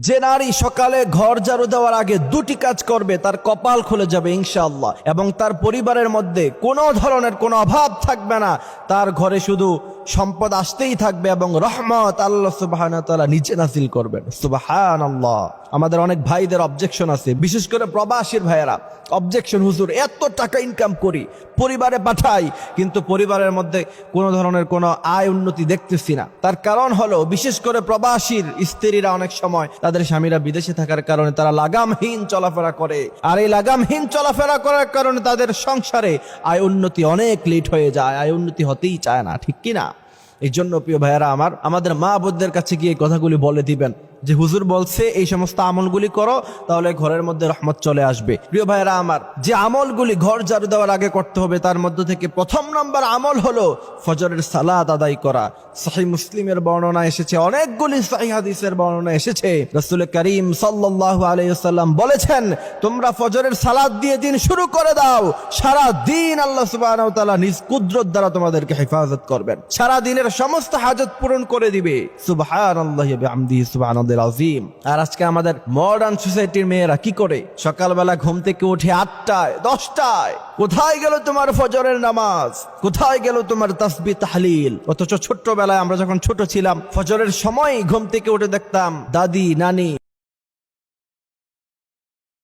যে নারী সকালে ঘর ঝাড়ু দেওয়ার আগে দুটি কাজ করবে, তার কপাল খুলে যাবে ইনশাআল্লাহ। এবং তার পরিবারের মধ্যে কোনো ধরনের কোনো অভাব থাকবে না। তার ঘরে শুধু সম্পদ আসতেই থাকবে এবং রহমত আল্লাহ সুবাহান তাআলা নিচে নাসিল করবেন। সুবাহান আল্লাহ আমাদের অনেক ভাইদের অবজেকশন আছে। বিশেষ করে প্রবাসীর ভাইয়েরা। অবজেকশন হুজুর, এত টাকা ইনকাম করি, পরিবারে পাঠাই, কিন্তু পরিবারের মধ্যে কোনো ধরনের কোনো আয় উন্নতি দেখতেছি না। তার কারণ হলো, বিশেষ করে প্রবাসীর স্ত্রীরা অনেক সময় তাদের স্বামীরা বিদেশে থাকার কারণে তারা লাগামহীন চলাফেরা করে। আর এই লাগামহীন চলাফেরা করার কারণে তাদের সংসারে আয় উন্নতি অনেক লেট হয়ে যায়, আয় উন্নতি হতেই চায় না, ঠিক কিনা? এই জন্য প্রিয় ভাইয়েরা আমার, আমাদের মা বোনদের কাছে গিয়ে কথাগুলি বলে দিবেন। যে হুজুর বলছে, এই সমস্ত আমলগুলি করো, তাহলে ঘরের মধ্যে রহমত চলে আসবে। প্রিয় ভাইয়েরা আমার, যে আমলগুলি ঘর ঝাড়ু দেওয়ার আগে করতে হবে, তার মধ্য থেকে প্রথম নম্বর আমল হলো ফজরের সালাদ আদায় করা। সাহি মুসলিমের বর্ণনা এসেছে, অনেকগুলি সাহি হাদিসের বর্ণনা এসেছে। রসুল করিম সাল্লাল্লাহু আলাইহি সাল্লাম বলেছেন, তোমরা ফজরের সালাদ দিয়ে দিন শুরু করে দাও, সারা দিন আল্লাহ তাআলা নিজ কুদরত দ্বারা তোমাদেরকে হেফাজত করবেন। সারা দিনের সমস্ত হাজত পূরণ করে দিবে। সুবহানাল্লাহি ওয়া বিহামদিহি সুবহানাল্লাহিল আজিম। আর আজকে আমাদের মডার্ন সোসাইটির মেয়েরা কি করে? সকালবেলা ঘুম থেকে উঠে আটটায়, দশটায়, কোথায় গেল তোমার ফজরের নামাজ? কোথায় গেল তোমার তাসবি তাহলিল? অথচ ছোট্টবেলায় আমরা যখন ছোট ছিলাম, ফজরের সময় ঘুম থেকে উঠে দেখতাম, দাদি, নানি